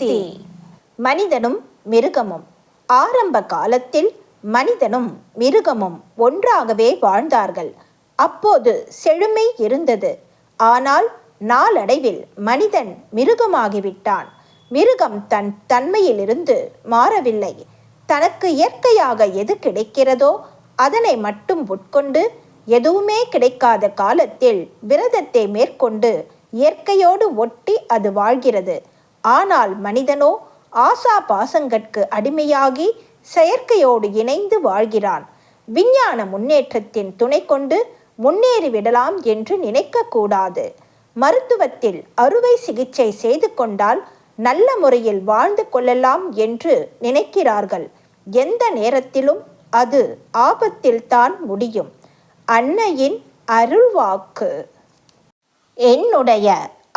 சக்தி. மனிதனும் மிருகமும். ஆரம்ப காலத்தில் மனிதனும் மிருகமும் ஒன்றாகவே வாழ்ந்தார்கள். அப்போது செழுமை இருந்தது. ஆனால் நாளடைவில் மனிதன் மிருகமாகிவிட்டான். மிருகம் தன் தன்மையிலிருந்து மாறவில்லை. தனக்கு இயற்கையாக எது கிடைக்கிறதோ அதனை மட்டும் உட்கொண்டு எதுவுமே கிடைக்காத காலத்தில் விரதத்தை மேற்கொண்டு இயற்கையோடு ஒட்டி அது வாழ்கிறது. ஆனால் மனிதனோ ஆசா பாசங்கட்கு அடிமையாகி செயற்கையோடு இணைந்து வாழ்கிறான். விஞ்ஞான முன்னேற்றத்தின் துணை கொண்டு முன்னேறிவிடலாம் என்று நினைக்கக்கூடாது. மருத்துவத்தில் அறுவை சிகிச்சை செய்து கொண்டால் நல்ல முறையில் வாழ்ந்து கொள்ளலாம் என்று நினைக்கிறார்கள். எந்த நேரத்திலும் அது ஆபத்தில்தான் முடியும். அன்னையின் அருள்வாக்கு. என்னுடைய